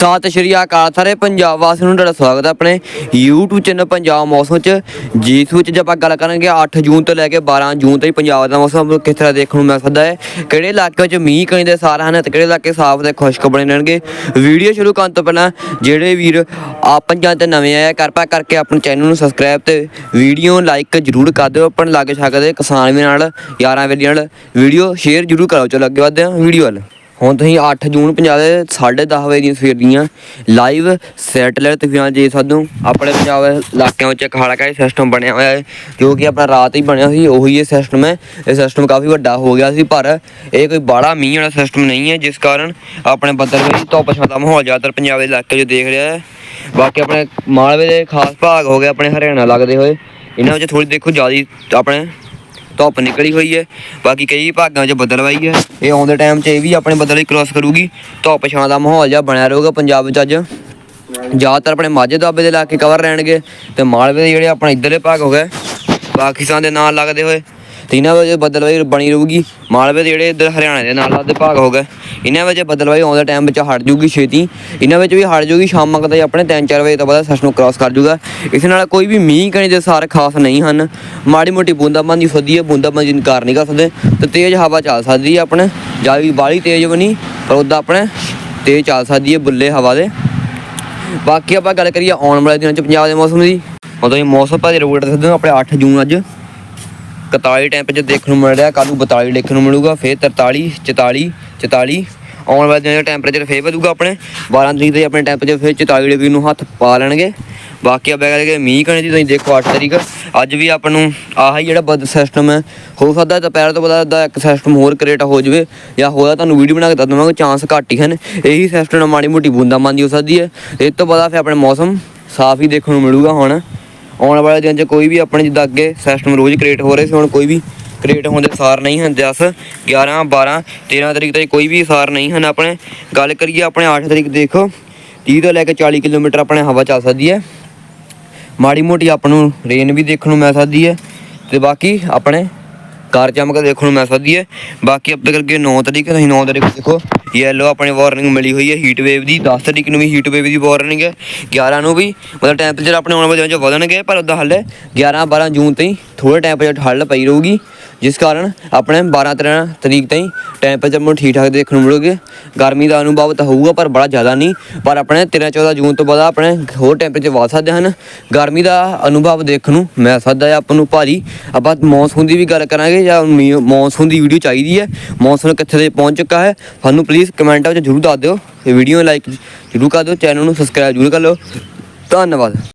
ਸਤਿ ਸ਼੍ਰੀ ਅਕਾਲ ਸਾਰੇ ਪੰਜਾਬ ਵਾਸੀਆਂ ਨੂੰ ਤੁਹਾਡਾ ਸਵਾਗਤ ਹੈ ਆਪਣੇ YouTube ਚੈਨਲ ਪੰਜਾਬ ਮੌਸਮ ਚ ਜਿਸ ਵਿੱਚ ਜੇ ਆਪਾਂ ਗੱਲ ਕਰਾਂਗੇ 8 ਜੂਨ ਤੋਂ ਲੈ ਕੇ 12 ਜੂਨ ਤੱਕ ਪੰਜਾਬ ਦਾ ਮੌਸਮ ਕਿਸ ਤਰ੍ਹਾਂ ਦੇਖਣ ਨੂੰ ਮਿਲ ਸਕਦਾ ਹੈ ਕਿਹੜੇ ਇਲਾਕੇ 'ਚ ਮੀਂਹ ਕਣੀ ਦੇ ਸਾਰਾ ਹਨ ਤੇ ਕਿਹੜੇ ਇਲਾਕੇ ਸਾਫ਼ ਤੇ ਖੁਸ਼ਕ ਬਣੇ ਰਹਿਣਗੇ ਵੀਡੀਓ ਸ਼ੁਰੂ ਕਰਨ ਤੋਂ ਪਹਿਲਾਂ ਜਿਹੜੇ ਵੀਰ ਆਪਾਂ ਜਾਂ ਤੇ ਨਵੇਂ ਆਏ ਆ, ਕਿਰਪਾ ਕਰਕੇ ਆਪਣੇ ਚੈਨਲ ਨੂੰ ਸਬਸਕ੍ਰਾਈਬ ਤੇ ਵੀਡੀਓ ਲਾਈਕ ਜ਼ਰੂਰ ਕਰ ਦਿਓ ਆਪਣੇ ਲਾਗੇ ਛਾਗੇ ਕਿਸਾਨ ਵੀ ਨਾਲ ਯਾਰਾਂ ਵੇਲੀਆਂ ਨਾਲ ਵੀਡੀਓ ਸ਼ੇਅਰ ਜ਼ਰੂਰ ਕਰੋ ਚਲੋ ਅੱਗੇ ਵਧਦੇ ਹਾਂ ਵੀਡੀਓ ਵੱਲ। ਹੁਣ ਤੁਸੀਂ 8 ਜੂਨ ਪੰਜਾਬ ਦੇ 10:30 ਵਜੇ ਦੀਆਂ ਸਵੇਰ ਦੀਆਂ ਲਾਈਵ ਸੈਟੇਲਾਈਟ ਤਸਵੀਰਾਂ ਜੇ ਸਾਧੂ। ਆਪਣੇ ਪੰਜਾਬ ਦੇ ਇਲਾਕਿਆਂ ਵਿੱਚ ਇੱਕ ਹਾਲਾਕਾ ਸਿਸਟਮ ਬਣਿਆ ਹੋਇਆ ਹੈ, ਜੋ ਕਿ ਆਪਣਾ ਰਾਤ ਹੀ ਬਣਿਆ ਸੀ, ਉਹੀ ਇਹ ਸਿਸਟਮ ਹੈ। ਇਹ ਸਿਸਟਮ ਕਾਫੀ ਵੱਡਾ ਹੋ ਗਿਆ ਸੀ, ਪਰ ਇਹ ਕੋਈ ਬਾੜਾ ਮੀਂਹ ਵਾਲਾ ਸਿਸਟਮ ਨਹੀਂ ਹੈ, ਜਿਸ ਕਾਰਨ ਆਪਣੇ ਬੱਦਲ ਵਿੱਚ ਧੁੱਪ ਛਾਂ ਦਾ ਮਾਹੌਲ ਜ਼ਿਆਦਾਤਰ ਪੰਜਾਬ ਦੇ ਇਲਾਕੇ 'ਚ ਦੇਖ ਰਿਹਾ ਹੈ। ਬਾਕੀ ਆਪਣੇ ਮਾਲਵੇ ਦੇ ਖਾਸ ਭਾਗ ਹੋ ਗਏ, ਆਪਣੇ ਹਰਿਆਣਾ ਲੱਗਦੇ ਹੋਏ। ਇਹਨਾਂ ਵਿੱਚ ਥੋੜੀ ਦੇਖੋ, ਜ਼ਿਆਦਾ ਆਪਣੇ ਧੁੱਪ ਨਿਕਲੀ ਹੋਈ ਹੈ। ਬਾਕੀ ਕਈ ਭਾਗਾਂ 'ਚ ਬੱਦਲਵਾਈ ਹੈ। ਇਹ ਆਉਂਦੇ ਟਾਈਮ 'ਚ ਇਹ ਵੀ ਆਪਣੇ ਬੱਦਲ ਹੀ ਕ੍ਰੋਸ ਕਰੂਗੀ। ਧੁੱਪ ਛਾਂ ਦਾ ਮਾਹੌਲ ਜਿਹਾ ਬਣਿਆ ਰਹੂਗਾ ਪੰਜਾਬ ਵਿੱਚ ਅੱਜ। ਜ਼ਿਆਦਾਤਰ ਆਪਣੇ ਮਾਝੇ ਦੁਆਬੇ ਦੇ ਇਲਾਕੇ ਕਵਰ ਰਹਿਣਗੇ ਤੇ ਮਾਲਵੇ ਦੇ ਜਿਹੜੇ ਆਪਣੇ ਇੱਧਰਲੇ ਭਾਗ ਹੋ ਗਏ, ਪਾਕਿਸਤਾਨ ਦੇ ਨਾਲ ਲੱਗਦੇ ਹੋਏ। ਤੇ ਇਹਨਾਂ ਵਿੱਚ ਬਦਲਵਾਈ ਬਣੀ ਰਹੂਗੀ ਮਾਲਵੇ ਦੇ ਜਿਹੜੇ ਇੱਧਰ ਹਰਿਆਣਾ ਦੇ ਨਾਲ ਲੱਗਦੇ ਭਾਗ ਹੋ ਗਏ। ਇਹਨਾਂ ਵਿੱਚ ਬੱਦਲਵਾਈ ਆਉਂਦੇ ਟਾਈਮ ਵਿੱਚ ਹਟ ਜੂਗੀ ਛੇਤੀ। ਇਹਨਾਂ ਵਿੱਚ ਵੀ ਹਟ ਜੂਗੀ, ਸ਼ਾਮ ਤੱਕ ਆਪਣੇ 3-4 ਵਜੇ ਤੋਂ ਬਾਅਦ ਸੈਸ਼ਨ ਨੂੰ ਕ੍ਰਾਸ ਕਰ ਜੂਗਾ। ਇਸ ਨਾਲ ਕੋਈ ਵੀ ਮੀਂਹ ਕਣੀ ਦੇ ਸਾਰ ਖਾਸ ਨਹੀਂ ਹਨ। ਮਾੜੀ ਮੋਟੀ ਬੂੰਦਾਬਾਂਦੀ ਸਦੀ ਹੈ, ਬੂੰਦਾਬਾਂਦੀ ਇਨਕਾਰ ਨਹੀਂ ਕਰ ਸਕਦੇ। ਤੇ ਤੇਜ਼ ਹਵਾ ਚੱਲ ਸਕਦੀ ਹੈ ਆਪਣੇ। ਜ਼ਿਆਦਾ ਵੀ ਬਾਹਲੀ ਤੇਜ਼ ਬਣੀ ਪਰ ਉਹਦਾ ਆਪਣੇ ਤੇਜ਼ ਚੱਲ ਸਕਦੀ ਹੈ ਬੁੱਲੇ ਹਵਾ ਦੇ। ਬਾਕੀ ਆਪਾਂ ਗੱਲ ਕਰੀਏ ਆਉਣ ਵਾਲੇ ਦਿਨਾਂ ਚ ਪੰਜਾਬ ਦੇ ਮੌਸਮ ਦੀ। ਉਦੋਂ ਹੀ ਮੌਸਮ ਭਾਜੀ ਰੋਡ ਸਕਦੇ ਹੋ ਆਪਣੇ 8 ਜੂਨ ਅੱਜ। 41 ਟੈਂਪਰੇਚਰ ਦੇਖਣ ਨੂੰ ਮਿਲ ਰਿਹਾ, ਕੱਲ੍ਹ ਨੂੰ 42 ਦੇਖਣ ਨੂੰ ਮਿਲੂਗਾ, ਫਿਰ 43 44 44 ਆਉਣ ਵਾਲੇ ਦਿਨਾਂ ਦਾ ਟੈਂਪਰੇਚਰ ਫੇਰ ਵਧੂਗਾ ਆਪਣੇ 12 ਤਰੀਕ ਤੇ ਆਪਣੇ ਟੈਂਪਰੇਚਰ ਫਿਰ 44 ਡਿਗਰੀ ਨੂੰ ਹੱਥ ਪਾ ਲੈਣਗੇ। ਬਾਕੀ ਆਪਾਂ ਗੱਲ ਕਰੀਏ ਮੀਂਹ ਕਣੇ ਦੀ, ਤੁਸੀਂ ਦੇਖੋ 8 ਤਰੀਕ, ਅੱਜ ਵੀ ਆਪਾਂ ਨੂੰ ਆਹੀ ਜਿਹੜਾ ਬਦ ਸਿਸਟਮ ਹੈ, ਹੋ ਸਕਦਾ ਦੁਪਹਿਰ ਤੋਂ ਬਾਅਦ ਦਾ ਇੱਕ ਸਿਸਟਮ ਹੋਰ ਕ੍ਰੀਏਟ ਹੋ ਜਾਵੇ, ਜਾਂ ਹੋਇਆ ਤੁਹਾਨੂੰ ਵੀਡੀਓ ਬਣਾ ਕੇ ਦੱਸ ਦਵਾਂਗਾ ਚਾਂਸ ਘੱਟ ਹੀ ਹਨ। ਇਹੀ ਸਿਸਟਮ ਮਾੜੀ ਮੋਟੀ ਬੂੰਦਾਬਾਂਦੀ ਹੋ ਸਕਦੀ ਹੈ। ਇਸ ਤੋਂ ਬਾਅਦ ਫਿਰ ਆਪਣੇ ਮੌਸਮ, ਸਾਫ਼ ਹੀ ਦੇਖਣ ਨੂੰ ਮਿਲੂਗਾ ਹੁਣ। ਆਉਣ ਵਾਲੇ ਦਿਨ 'ਚ ਕੋਈ ਵੀ ਆਪਣੇ ਜਿੱਦਾਂ ਅੱਗੇ ਸਿਸਟਮ ਰੋਜ਼ ਕ੍ਰੀਏਟ ਹੋ ਰਹੇ ਸੀ, ਹੁਣ ਕੋਈ ਵੀ ਕ੍ਰੀਏਟ ਹੋਣ ਦੇ ਸਾਰ ਨਹੀਂ ਹਨ। 10 11 12 13 ਤਰੀਕ ਤੱਕ ਕੋਈ ਵੀ ਸਾਰ ਨਹੀਂ ਹਨ। ਆਪਣੇ ਗੱਲ ਕਰੀਏ ਆਪਣੇ 8 ਤਰੀਕ ਦੇਖੋ 30 ਤੋਂ ਲੈ ਕੇ 40 ਕਿਲੋਮੀਟਰ ਆਪਣੇ ਹਵਾ ਚੱਲ ਸਕਦੀ ਹੈ। ਮਾੜੀ ਮੋਟੀ ਆਪਾਂ ਨੂੰ ਰੇਨ ਵੀ ਦੇਖਣ ਨੂੰ ਮਿਲ ਸਕਦੀ ਹੈ। ਤੇ ਬਾਕੀ ਆਪਣੇ ਕਾਰ ਚਮਕ ਦੇਖਣ ਨੂੰ ਮਿਲ ਸਕਦੀ ਹੈ। ਬਾਕੀ ਅੱਗੇ ਕਰਕੇ 9 ਤਰੀਕ ਤੁਸੀਂ 9 ਤਰੀਕ ਦੇਖੋ। ਯੈਲੋ ਆਪਣੇ ਵਾਰਨਿੰਗ ਮਿਲੀ ਹੋਈ ਹੈ ਹੀਟ ਵੇਵ ਦੀ। 10 ਤਰੀਕ ਨੂੰ ਵੀ ਹੀਟ ਵੇਵ ਦੀ ਵਾਰਨਿੰਗ ਹੈ। 11 ਨੂੰ ਵੀ। ਮਤਲਬ ਟੈਂਪਰੇਚਰ ਆਪਣੇ ਆਉਣ ਵਾਲੇ ਦਿਨਾਂ 'ਚ ਵਧਣਗੇ, ਪਰ ਉਹਦਾ ਹੱਲ 11 12 ਜੂਨ ਤਾਈਂ ਥੋੜਾ ਟੈਂਪਰੇਚਰ ਠੱਲ ਪਈ ਰਹੂਗੀ। ਜਿਸ ਕਾਰਨ ਆਪਣੇ 12 13 ਤਰੀਕ ਤਾਈਂ ਟੈਂਪਰੇਚਰ ਨੂੰ ਠੀਕ ਠਾਕ ਦੇਖਣ ਨੂੰ ਮਿਲੂਗੇ। ਗਰਮੀ ਦਾ ਅਨੁਭਵ ਤਾਂ ਹੋਊਗਾ, ਪਰ ਬੜਾ ਜ਼ਿਆਦਾ ਨਹੀਂ। ਪਰ ਆਪਣੇ 13 14 ਜੂਨ ਤੋਂ ਬਾਅਦ ਆਪਣੇ ਹੋਰ ਟੈਂਪਰੇਚਰ ਵੱਧ ਸਕਦੇ ਹਨ। ਗਰਮੀ ਦਾ ਅਨੁਭਵ ਦੇਖਣ ਨੂੰ ਮਿਲ ਸਕਦਾ ਹੈ ਆਪਾਂ ਨੂੰ ਭਾਰੀ। ਆਪਾਂ ਮੌਨਸੂਨ ਦੀ ਵੀ ਗੱਲ ਕਰਾਂਗੇ, ਜਾਂ ਮੀ- ਮੌਨਸੂਨ ਦੀ ਵੀਡੀਓ ਚਾਹੀਦੀ ਹੈ। ਮੌਨਸੂਨ ਕਿੱਥੇ ਤੇ ਪਹੁੰਚ ਚੁੱਕਾ ਹੈ? ਸਾਨੂੰ ਪਲੀਜ਼ ਕਮੈਂਟਾਂ ਵਿੱਚ ਜ਼ਰੂਰ ਦੱਸ ਦਿਓ। ਤੇ ਵੀਡੀਓ ਲਾਈਕ ਜ਼ਰੂਰ ਕਰ ਦਿਓ ਚੈਨਲ ਨੂੰ ਸਬਸਕ੍ਰਾਈਬ ਜ਼ਰੂਰ ਕਰ ਲਓ। ਧੰਨਵਾਦ।